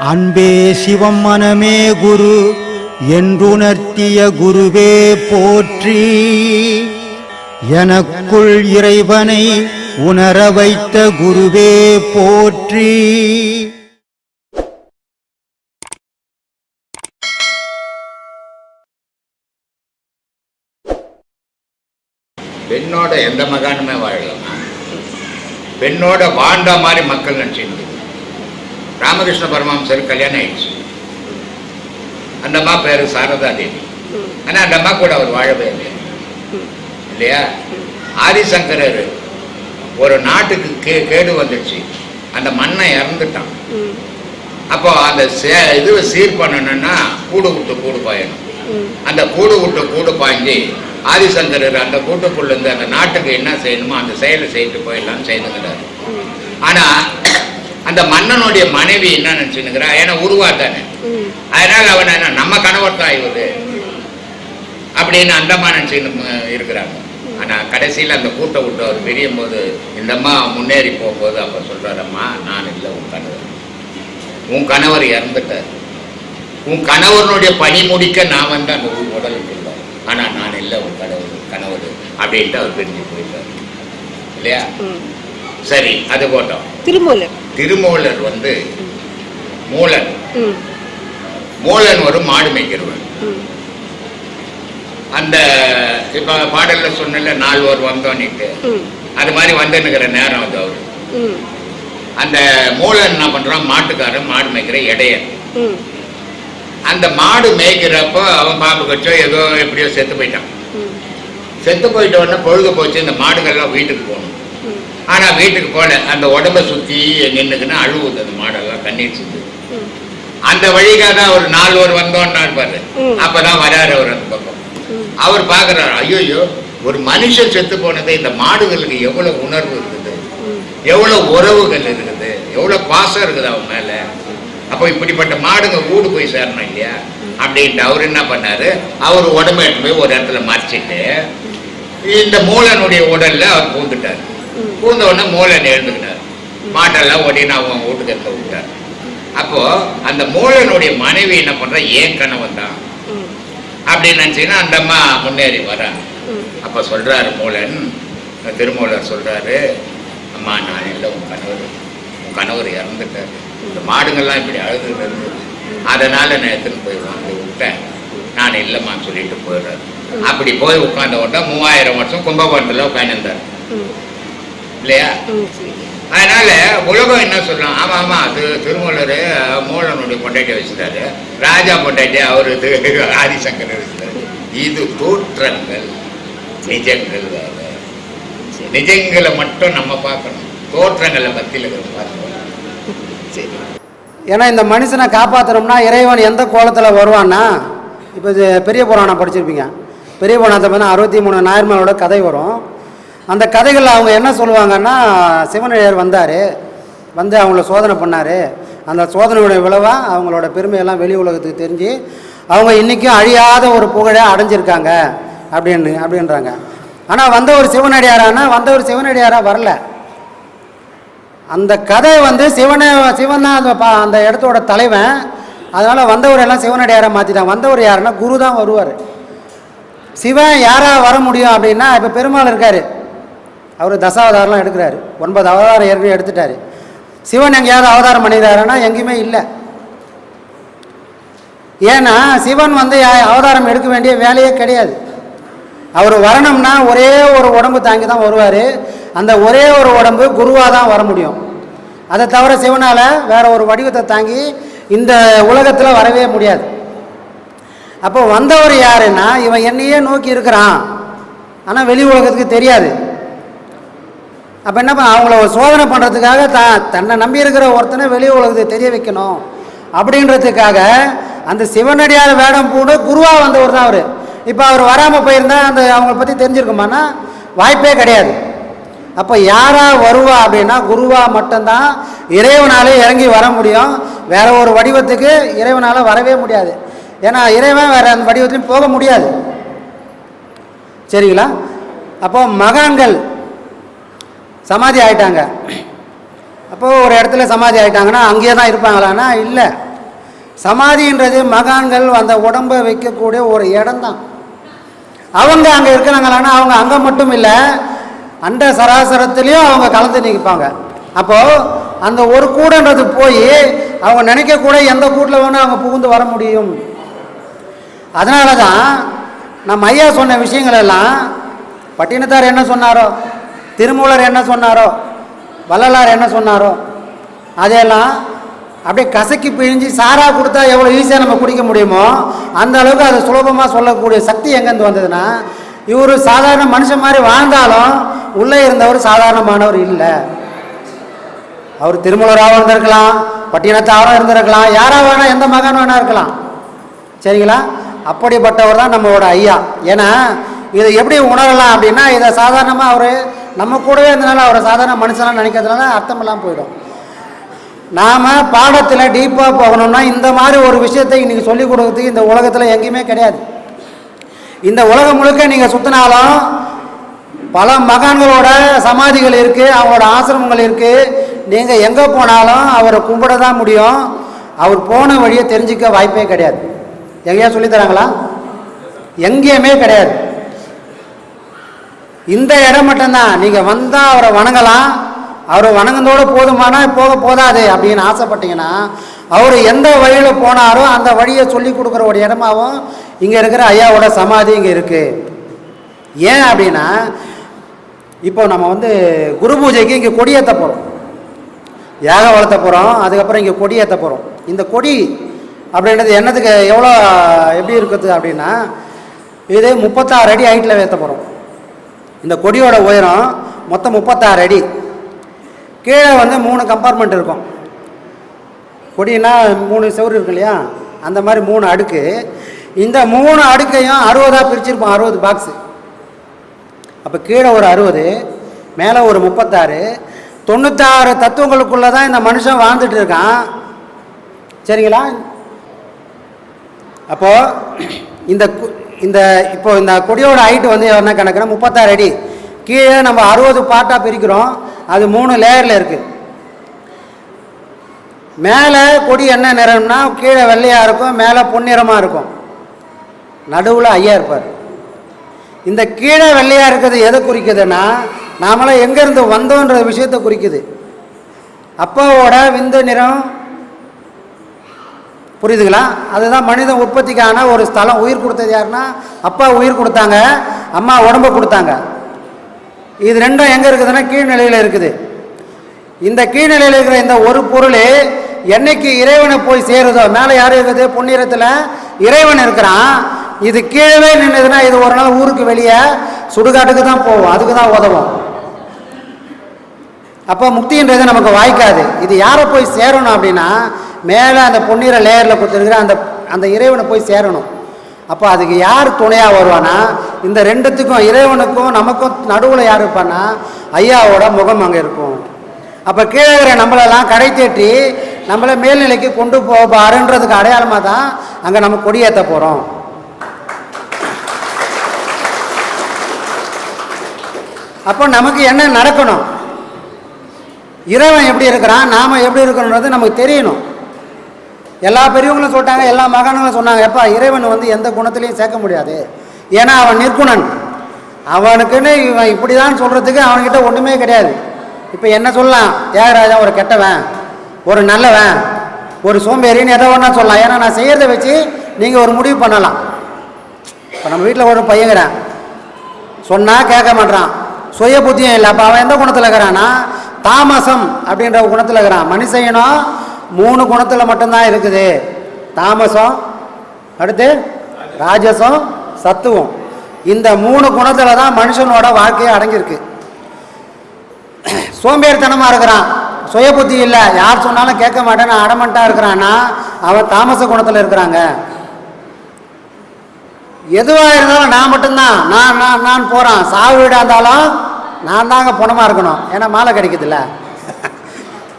அன்பே சிவம் மனமே குரு என்றுணர்த்திய குருவே போற்றி. எனக்குள் இறைவனை உணர வைத்த குருவே போற்றி. பெண்ணோட எந்த மகானுமே வாழலாம் பெண்ணோட வாழ்ந்த மாதிரி மக்கள் நினச்சிட்டு ராமகிருஷ்ண பரமஹம்சர் கல்யாணம் ஆயிடுச்சு. அந்த அம்மா பேர் சாரதா தேவி. ஆனால் அந்த அம்மா கூட அவர் வாழவே இல்லை. இல்லையா? ஆதிசங்கரர் ஒரு நாட்டுக்கு கே கேடு வந்துடுச்சு அந்த மண்ணை இறந்துட்டான். அப்போ அந்த சே இதுவை சீர் பண்ணணும்னா கூடு விட்டு கூடு பாயணும். அந்த கூடு விட்டு கூடு பாய்ஞ்சு ஆதிசங்கரர் அந்த கூட்டுக்குள்ள இருந்து அந்த நாட்டுக்கு என்ன செய்யணுமோ அந்த செயலை செய்துட்டு போயிடலாம் செய்துங்கிறாரு ஆனா அந்த மன்னனுடைய மனைவி என்ன நினைச்சுன்னுக்கிறா? ஏன்னா உருவா தானே. அதனால அவன் என்ன நம்ம கணவர் தான் இவரு. அப்படின்னு அந்தம்மா நினைச்சுன்னு இருக்கிறாங்க ஆனா கடைசியில் அந்த கூட்டை விட்டு அவர் பிரியும் போது இந்த அம்மா முன்னேறி போகும்போது அப்ப சொல்றாரம்மா நான் இல்லை உன் கணவர். உன் கணவர் இறந்துட்டார். உன் கணவனுடைய பணி முடிக்க நான் வந்து அந்த உ- உடலுக்கு இல்லை ஆனா நான் இல்லை உன் கணவர் கணவர் அப்படின்ட்டு அவர் பிரிஞ்சு போயிட்டார். இல்லையா? சரி அது போட்டோம். திருமூலர். திருமூலர் வந்து மூலன். மூலன் ஒரு மாடு மேய்க்கிறவன் அந்த இப்ப பாடல்ல சொன்னல நால்வர் வந்தோன்னிட்டு. அது மாதிரி வந்துன்னுக்கிற நேரம் அது அவரு. அந்த மூலன் என்ன பண்றான்? மாட்டுக்காரன் மாடு மேய்க்கிற இடையன். அந்த மாடு மேய்க்கிறப்போ அவன் பாம்பு கச்சோ ஏதோ எப்படியோ செத்து போயிட்டான். செத்து போயிட்ட உடனே பொழுது போச்சு இந்த மாடுகள்லாம் வீட்டுக்கு போகணும். ஆனால் வீட்டுக்கு போல அந்த உடம்ப சுற்றி நின்றுக்குன்னு அழுவுது அந்த மாடெல்லாம் தண்ணீர் சுத்து. அந்த வழிக்காக தான் ஒரு நால்வர் வந்தோன்னா இருப்பாரு ம். அப்பதான் வராரு அவர் அந்த பக்கம். அவர் பார்க்குறாரு ஐயோயோ ஒரு மனுஷன் செத்து போனது இந்த மாடுகளுக்கு எவ்வளவு உணர்வு இருக்குது? எவ்வளோ எவ்வளவு உறவுகள் இருக்குது? எவ்வளவு பாசம் இருக்குது அவன் மேலே? அப்போ இப்படிப்பட்ட மாடுங்க கூடு போய் சேரணும் இல்லையா? அப்படின்ட்டு அவர் என்ன பண்ணாரு? அவர் உடம்பை எடுத்து போய் ஒரு இடத்துல மறைச்சிட்டு இந்த மூலனுடைய உடல்ல அவர் பூந்துட்டார். பூந்த உடனே மூலன் எழுந்துக்கிட்டார். மாட்டெல்லாம் உடனே அவங்க வீட்டுக்கு எடுத்து விட்டார். அப்போ அந்த மூலனுடைய மனைவி என்ன பண்றா? ஏன் கணவன் தான்? அப்படின்னு நினச்சிங்கன்னா அந்த அம்மா முன்னேறி வராங்க. அப்போ சொல்கிறாரு சொல்றாரு மூலன் திருமூலர் சொல்றாரு அம்மா நான் இல்லை உன் கணவர் உன் கணவர் இறந்துட்டாரு. இந்த மாடுங்கள்லாம் இப்படி இருந்தது அதனால நான் எடுத்துன்னு போய் வாங்கி விட்டேன். நான் இல்லைம்மான்னு சொல்லிட்டு போயிடுறாரு அப்படி போய் உட்கார்ந்த உடனே மூவாயிரம் வருஷம் கும்பகோணத்துல உட்காந்துருந்தார் இல்லையா? அதனால உலகம் என்ன சொல்லலாம் ஆமா ஆமா அது திருமூலர் மூலனுடைய பொண்டாட்டியை வச்சுட்டாரு. ராஜா பொண்டாட்டி அவரு திரு ஆதிசங்கர் வச்சுட்டாரு. இது தோற்றங்கள் நிஜங்கள் நிஜங்களை மட்டும் நம்ம பார்க்கணும். தோற்றங்களை பத்தியில பார்க்கணும். சரி ஏன்னா இந்த மனுஷனை காப்பாற்றணும்னா இறைவன் எந்த கோலத்தில் வருவான்னா இப்போ இது பெரிய புராணம் படிச்சிருப்பீங்க. பெரிய புராணத்தை பார்த்தா அறுபத்தி மூணு நாயர்மலோட கதை வரும். அந்த கதைகளில் அவங்க என்ன சொல்லுவாங்கன்னா சிவனடியார் வந்தார். வந்து அவங்கள சோதனை பண்ணார். அந்த சோதனையுடைய விளைவாக அவங்களோட பெருமையெல்லாம் வெளி உலகத்துக்கு தெரிஞ்சு அவங்க இன்றைக்கும் அழியாத ஒரு புகழை அடைஞ்சிருக்காங்க அப்படின்னு அப்படின்றாங்க. ஆனால் வந்த ஒரு சிவனடியாரானா வந்த ஒரு சிவனடியாராக வரல. அந்த கதை வந்து சிவனை சிவன் தான் அந்த பா- அந்த இடத்தோட தலைவன். அதனால் வந்தவர் எல்லாம் சிவனடியாராக மாற்றிட்டான் வந்தவர் யாருன்னா குரு தான் வருவார். சிவன் யாராக வர முடியும் அப்படின்னா இப்போ பெருமாள் இருக்கார். அவர் தசாவதாரம்லாம் எடுக்கிறாரு. ஒன்பது அவதாரம் ஏற்கனவே எடுத்துட்டாரு. சிவன் எங்கேயாவது அவதாரம் பண்ணிடுறாருன்னா எங்கேயுமே இல்லை. ஏன்னா சிவன் வந்து யா- அவதாரம் எடுக்க வேண்டிய வேலையே கிடையாது. அவர் வரணும்னா ஒரே ஒரு உடம்பு தாங்கி தான் வருவார். அந்த ஒரே ஒரு உடம்பு குருவாக தான் வர முடியும். அதை தவிர சிவனால் வேற ஒரு வடிவத்தை தாங்கி இந்த உலகத்தில் வரவே முடியாது. அப்போ வந்தவர் யாருன்னா இவன் என்னையே நோக்கி இருக்கிறான். ஆனால் வெளி உலகத்துக்கு தெரியாது. அப்போ என்ன பண்ண அவங்கள சோதனை பண்ணுறதுக்காக தான் தன்னை நம்பி இருக்கிற ஒருத்தனை வெளி உலகத்துக்கு தெரிய வைக்கணும். அப்படின்றதுக்காக அந்த சிவனடியார் வேடம் பூண்டு குருவாக வந்தவர் தான் அவர். இப்போ அவர் வராமல் போயிருந்தா அந்த அவங்கள பற்றி தெரிஞ்சிருக்குமானா வாய்ப்பே கிடையாது. அப்போ யாரா வருவா அப்படின்னா குருவா மட்டும்தான் இறைவனாலே இறங்கி வர முடியும். வேற ஒரு வடிவத்துக்கு இறைவனால் வரவே முடியாது. ஏன்னா இறைவன் வேற அந்த வடிவத்துலையும் போக முடியாது. சரிங்களா? அப்போ மகான்கள் சமாதி ஆயிட்டாங்க. அப்போது ஒரு இடத்துல சமாதி ஆயிட்டாங்கன்னா அங்கேயே தான் இருப்பாங்களான்னா இல்லை. சமாதின்றது மகான்கள் அந்த உடம்பை வைக்கக்கூடிய ஒரு இடம்தான். அவங்க அங்கே இருக்கிறாங்களான்னா அவங்க அங்கே மட்டும் இல்லை. அண்ட சராசரத்துலேயும் அவங்க கலந்து நிற்பாங்க. அப்போது அந்த ஒரு கூடன்றது போய் அவங்க நினைக்கக்கூட எந்த கூட்டில் வேணால் அவங்க புகுந்து வர முடியும். அதனால தான் நம்ம ஐயா சொன்ன விஷயங்கள் எல்லாம் பட்டினத்தார் என்ன சொன்னாரோ திருமூலர் என்ன சொன்னாரோ வள்ளலார் என்ன சொன்னாரோ அதையெல்லாம் அப்படியே கசக்கி பிழிஞ்சு சாராக கொடுத்தா எவ்வளோ ஈஸியாக நம்ம குடிக்க முடியுமோ அந்த அளவுக்கு அதை சுலபமாக சொல்லக்கூடிய சக்தி எங்கேருந்து வந்ததுன்னா இவர் சாதாரண மனுஷன் மாதிரி வாழ்ந்தாலும் உள்ளே இருந்தவர் சாதாரணமானவர் இல்லை. அவர் திருமலராகவும் இருந்திருக்கலாம் பட்டினத்தாரும் இருந்திருக்கலாம் யாராக வேணால் எந்த மகன் வேணா இருக்கலாம். சரிங்களா? அப்படிப்பட்டவர் தான் நம்மளோட ஐயா. ஏன்னா இதை எப்படி உணரலாம் அப்படின்னா இதை சாதாரணமாக அவர் நம்ம கூடவே இருந்தனால அவரை சாதாரண மனுஷனாக நினைக்கிறதுனால அர்த்தம் இல்லாமல் போயிடும். நாம் பாடத்தில் டீப்பாக போகணும்னா இந்த மாதிரி ஒரு விஷயத்தை இன்றைக்கி சொல்லிக் கொடுக்கறதுக்கு இந்த உலகத்தில் எங்கேயுமே கிடையாது. இந்த உலகம் முழுக்க நீங்கள் சுற்றினாலும் பல மகான்களோட சமாதிகள் இருக்குது அவங்களோட ஆசிரமங்கள் இருக்குது நீங்கள் எங்கே போனாலும் அவரை கும்பிட தான் முடியும். அவர் போன வழியை தெரிஞ்சிக்க வாய்ப்பே கிடையாது. எங்கேயா சொல்லித் தராங்களா? எங்கேயுமே கிடையாது. இந்த இடம் மட்டும்தான். நீங்கள் வந்தால் அவரை வணங்கலாம். அவரை வணங்குனதோட போதுமானா போக போதாது அப்படின்னு ஆசைப்பட்டீங்கன்னா அவர் எந்த வழியில் போனாரோ அந்த வழியை சொல்லி கொடுக்குற ஒரு இடமாவும் இங்கே இருக்கிற ஐயாவோட சமாதி இங்கே இருக்குது ஏன் அப்படின்னா இப்போ நம்ம வந்து குரு பூஜைக்கு இங்கே கொடியேற்ற போகிறோம் யாக வளர்த்த போகிறோம் அதுக்கப்புறம் இங்கே கொடி ஏற்ற போகிறோம் இந்த கொடி அப்படின்றது என்னத்துக்கு எவ்வளோ எப்படி இருக்குது அப்படின்னா இது முப்பத்தாறு அடி ஹைட்டில் ஏற்ற போகிறோம் இந்த கொடியோட உயரம் மொத்தம் முப்பத்தாறு அடி. கீழே வந்து மூணு கம்பார்ட்மெண்ட் இருக்கும். கொடினா மூணு செவரு இருக்கு இல்லையா? அந்த மாதிரி மூணு அடுக்கு. இந்த மூணு அடுக்கையும் அறுபதாக பிரிச்சிருப்போம் அறுபது பாக்ஸு அப்போ கீழே ஒரு அறுபது மேலே ஒரு முப்பத்தாறு. தொண்ணூத்தாறு தத்துவங்களுக்குள்ளே தான் இந்த மனுஷன் வாழ்ந்துட்டு இருக்கான். சரிங்களா? அப்போது இந்த கு- இந்த இப்போ இந்த கொடியோட ஹைட்டு வந்து என்ன கணக்குனா முப்பத்தாறு அடி. கீழே நம்ம அறுபது பார்ட்டாக பிரிக்கிறோம். அது மூணு லேயரில் இருக்குது மேலே கொடி என்ன நிறம்னா கீழே வெள்ளையாக இருக்கும் மேலே பொன்னிறமாக இருக்கும். நடுவில் ஐயா இருப்பார். இந்த கீழே வெள்ளையாக இருக்கிறது எதை குறிக்குதுன்னா நாமெல்லாம் எங்கேருந்து வந்தோன்ற விஷயத்தை குறிக்குது. அப்பாவோட விந்து நிறம் புரியுதுங்களா? அதுதான் மனித உற்பத்திக்கான ஒரு ஸ்தலம். உயிர் கொடுத்தது யாருன்னா அப்பா உயிர் கொடுத்தாங்க அம்மா உடம்ப கொடுத்தாங்க. இது ரெண்டும் எங்கே இருக்குதுன்னா கீழ்நிலையில் இருக்குது. இந்த கீழ்நிலையில் இருக்கிற இந்த ஒரு பொருள் என்னைக்கு இறைவனை போய் சேருதோ மேலே யார் இருக்குது? பொன்னிறத்தில் இறைவன் இருக்கிறான். இது கீழே நின்றுதுன்னா இது ஒரு நாள் ஊருக்கு வெளியே சுடுகாட்டுக்கு தான் போகும் அதுக்கு தான் உதவும். அப்போ முக்தின்றது நமக்கு வாய்க்காது. இது யாரை போய் சேரணும் அப்படின்னா மேலே அந்த பொன்னிற லேயரில் கொடுத்துருக்குற அந்த அந்த இறைவனை போய் சேரணும். அப்போ அதுக்கு யார் துணையாக வருவானா இந்த ரெண்டுத்துக்கும் இறைவனுக்கும் நமக்கும் நடுவில் யார் இருப்பான்னா ஐயாவோட முகம் அங்கே இருக்கும். அப்போ கீழே இருக்கிற நம்மளெல்லாம் கடை தேற்றி நம்மளை மேல்நிலைக்கு கொண்டு போபாருன்றதுக்கு அடையாளமாக தான் அங்கே நம்ம கொடியேற்ற போகிறோம் அப்போ நமக்கு என்ன நடக்கணும்? இறைவன் எப்படி இருக்கிறான்? நாம் எப்படி இருக்கணுன்றது நமக்கு தெரியணும். எல்லா பெரியவங்களும் சொல்லிட்டாங்க எல்லா மகான்களும் சொன்னாங்க எப்பா இறைவன் வந்து எந்த குணத்திலையும் சேர்க்க முடியாது. ஏன்னா அவன் நிற்குணன் அவனுக்குன்னு இவன் இப்படி தான் சொல்கிறதுக்கு அவன்கிட்ட ஒன்றுமே கிடையாது. இப்போ என்ன சொல்லலாம்? தியாகராஜா ஒரு கெட்டவன் ஒரு நல்லவன் ஒரு சோம்பேறின்னு எதை ஒன்றா சொல்லலாம். ஏன்னா நான் செய்கிறத வச்சு நீங்கள் ஒரு முடிவு பண்ணலாம். இப்போ நம்ம வீட்டில் ஒரு பையங்கிறேன் சொன்னால் கேட்க மாட்டான் சுய புத்தியும் இல்லை. அப்போ அவன் எந்த குணத்தில் இருக்கிறான்னா தாமசம் அப்படின்ற குணத்தில் இருக்கிறான். மனுஷனும் மூணு குணத்தில் மட்டும்தான் இருக்குது. தாமசம் அடுத்து ராஜசம் சத்துவம். இந்த மூணு குணத்தில் தான் மனுஷனோட வாழ்க்கையே அடங்கியிருக்கு. சோம்பேறித்தனமாக இருக்கிறான். சுய புத்தி இல்லை. யார் சொன்னாலும் கேட்க மாட்டேன்னு அடமண்ட்டாக இருக்கிறான்னா அவன் தாமச குணத்தில் இருக்கிறாங்க. எதுவாக இருந்தாலும் நான் மட்டும்தான். நான் நான் நான் போகிறேன் சாவு வீடாக இருந்தாலும் நான் தாங்க பணமாக இருக்கணும். ஏன்னா மாலை கிடைக்குதுல்ல.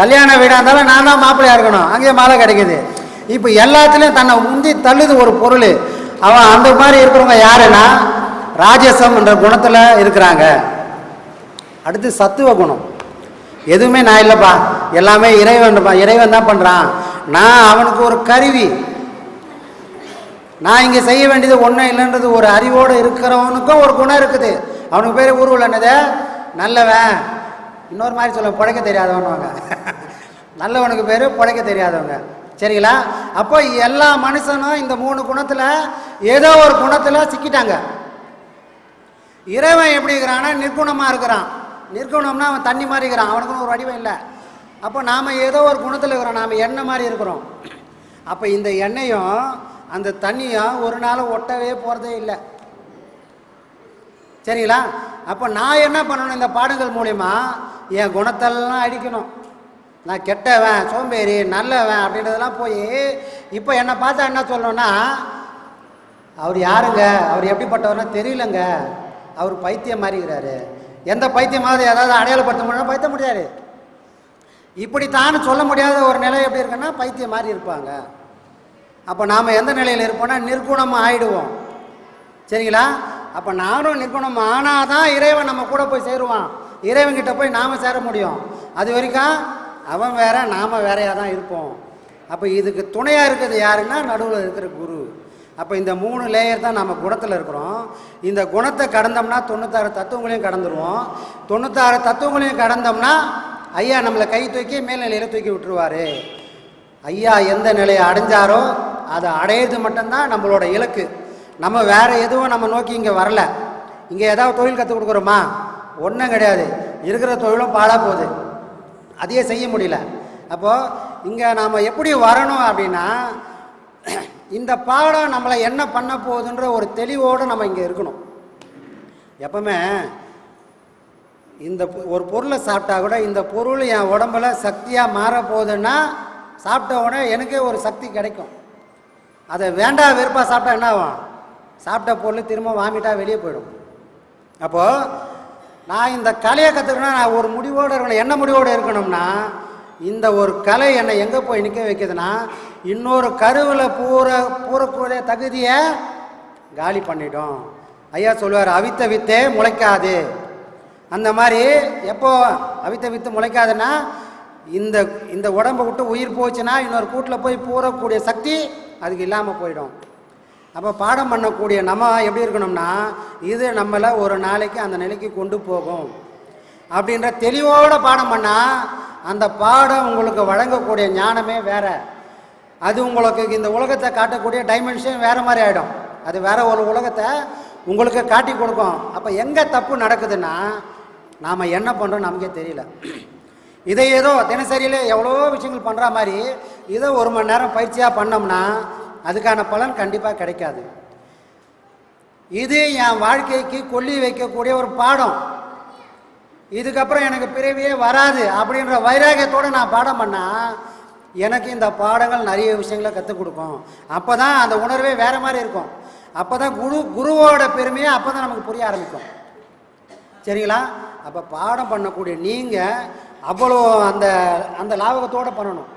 கல்யாண வீடாக இருந்தாலும் நான் தான் மாப்பிள்ளையாக இருக்கணும். அங்கேயே மாலை கிடைக்குது. இப்போ எல்லாத்துலேயும் தன்னை முந்தி தள்ளுது ஒரு பொருள். அவன் அந்த மாதிரி இருக்கிறவங்க யாருன்னா ராஜசம்ன்ற குணத்தில் இருக்கிறாங்க. அடுத்து சத்துவ குணம். எதுவுமே நான் இல்லைப்பா. எல்லாமே இறைவன் இறைவன் தான் பண்ணுறான் நான் அவனுக்கு ஒரு கருவி. நான் இங்கே செய்ய வேண்டியது ஒன்றும் இல்லைன்றது ஒரு அறிவோடு இருக்கிறவனுக்கும் ஒரு குணம் இருக்குது. அவனுக்கு பேர் ஊர்வல் என்னது? நல்லவன். இன்னொரு மாதிரி சொல்ல பிழைக்க தெரியாதவனுவாங்க நல்லவனுக்கு பேர் பிழைக்க தெரியாதவங்க. சரிங்களா? அப்போ எல்லா மனுஷனும் இந்த மூணு குணத்தில் ஏதோ ஒரு குணத்தில் சிக்கிட்டாங்க. இறைவன் எப்படி இருக்கிறான்னா நிற்குணமாக இருக்கிறான். நிற்குணம்னா அவன் தண்ணி மாதிரி இருக்கிறான். அவனுக்குன்னு ஒரு வடிவம் இல்லை. அப்போ நாம் ஏதோ ஒரு குணத்தில் இருக்கிறோம். நாம் எண்ணெய் மாதிரி இருக்கிறோம். அப்போ இந்த எண்ணெயும் அந்த தண்ணியும் ஒரு நாள் ஒட்டவே போகிறதே இல்லை. சரிங்களா? அப்போ நான் என்ன பண்ணணும் இந்த பாடங்கள் மூலிமா என் குணத்தெல்லாம் அடிக்கணும் நான் கெட்டவன் சோம்பேறி நல்லவன் அப்படின்றதெல்லாம் போய் இப்போ என்னை பார்த்தா என்ன சொல்லணும்னா அவர் யாருங்க? அவர் எப்படிப்பட்டவர்னா தெரியலங்க. அவர் பைத்தியம் மாறிக்கிறாரு எந்த பைத்தியமாவது ஏதாவது அடையாளப்படுத்த முடியும் பைத்த முடியாது இப்படித்தான் சொல்ல முடியாத ஒரு நிலை எப்படி இருக்குன்னா பைத்தியம் மாதிரி இருப்பாங்க. அப்போ நாம் எந்த நிலையில் இருப்போம்னா நிர்குணமாக ஆயிடுவோம். சரிங்களா? அப்போ நானும் நிற்குணம் ஆனால் தான் இறைவன் நம்ம கூட போய் சேருவான். இறைவன்கிட்ட போய் நாம் சேர முடியும். அது வரைக்கும் அவன் வேற நாம் வேறையாக தான் இருப்போம். அப்போ இதுக்கு துணையாக இருக்கிறது யாருன்னா நடுவில் இருக்கிற குரு. அப்போ இந்த மூணு லேயர் தான் நம்ம குணத்தில் இருக்கிறோம். இந்த குணத்தை கடந்தோம்னா தொண்ணூத்தாறு தத்துவங்களையும் கடந்துருவோம். தொண்ணூத்தாறு தத்துவங்களையும் கடந்தோம்னா ஐயா நம்மளை கை தூக்கி மேல்நிலையில் தூக்கி விட்டுருவாரு. ஐயா எந்த நிலையை அடைஞ்சாரோ அதை அடையிறது மட்டும்தான் நம்மளோட இலக்கு. நம்ம வேறு எதுவும் நம்ம நோக்கி இங்கே வரல. இங்கே ஏதாவது தொழில் கற்றுக் கொடுக்குறோமா? ஒன்றும் கிடையாது. இருக்கிற தொழிலும் பாழாக போகுது. அதையே செய்ய முடியல. அப்போது இங்கே நாம் எப்படி வரணும் அப்படின்னா இந்த பாடம் நம்மளை என்ன பண்ண போகுதுன்ற ஒரு தெளிவோடு நம்ம இங்கே இருக்கணும். எப்பவுமே இந்த ஒரு பொருளை சாப்பிட்டா கூட இந்த பொருள் என் உடம்புல சக்தியாக மாற போகுதுன்னா சாப்பிட்ட உடனே எனக்கே ஒரு சக்தி கிடைக்கும். அதை வேண்டாம் வெறுப்பாக சாப்பிட்டா என்ன ஆகும்? சாப்பிட்ட பொருள் திரும்ப வாமிட்டா வெளியே போயிடும். அப்போது நான் இந்த கலையை கற்றுக்கணும் நான் ஒரு முடிவோடு இருக்கணும். என்ன முடிவோடு இருக்கணும்னா இந்த ஒரு கலை என்னை எங்கே போய் நிற்க வைக்குதுன்னா இன்னொரு கருவில் பூர பூரக்கூடிய தகுதியை காலி பண்ணிடும். ஐயா சொல்லுவார் அவித்த வித்தே முளைக்காது. அந்த மாதிரி எப்போ அவித்த வித்து முளைக்காதுன்னா இந்த இந்த உடம்பை விட்டு உயிர் போச்சுன்னா இன்னொரு கூட்டில் போய் பூரக்கூடிய சக்தி அதுக்கு இல்லாமல் போயிடும். அப்போ பாடம் பண்ணக்கூடிய நம்ம எப்படி இருக்கணும்னா இது நம்மளை ஒரு நாளைக்கு அந்த நிலைக்கு கொண்டு போகும். அப்படின்ற தெளிவோடு பாடம் பண்ணால் அந்த பாடம் உங்களுக்கு வழங்கக்கூடிய ஞானமே வேற. அது உங்களுக்கு இந்த உலகத்தை காட்டக்கூடிய டைமென்ஷன் வேறு மாதிரி ஆகிடும் அது வேற ஒரு உலகத்தை உங்களுக்கு காட்டி கொடுக்கும். அப்போ எங்கே தப்பு நடக்குதுன்னா நாம் என்ன பண்ணுறோம் நமக்கே தெரியல. இதை ஏதோ தினசரியில் எவ்வளோ விஷயங்கள் பண்ணுற மாதிரி இதை ஒரு மணி நேரம் பயிற்சியாக பண்ணோம்னா அதுக்கான பலன் கண்டிப்பாக கிடைக்காது. இது என் வாழ்க்கைக்கு கொல்லி வைக்கக்கூடிய ஒரு பாடம். இதுக்கப்புறம் எனக்கு பிறவியே வராது அப்படின்ற வைராகியத்தோடு நான் பாடம் பண்ணால் எனக்கு இந்த பாடங்கள் நிறைய விஷயங்களை கற்றுக் கொடுக்கும். அப்போ தான் அந்த உணர்வே வேறு மாதிரி இருக்கும். அப்போ தான் குரு குருவோட பெருமையை அப்போ தான் நமக்கு புரிய ஆரம்பிக்கும். சரிங்களா? அப்போ பாடம் பண்ணக்கூடிய நீங்கள் அவ்வளோ அந்த அந்த லாபகத்தோடு பண்ணணும்.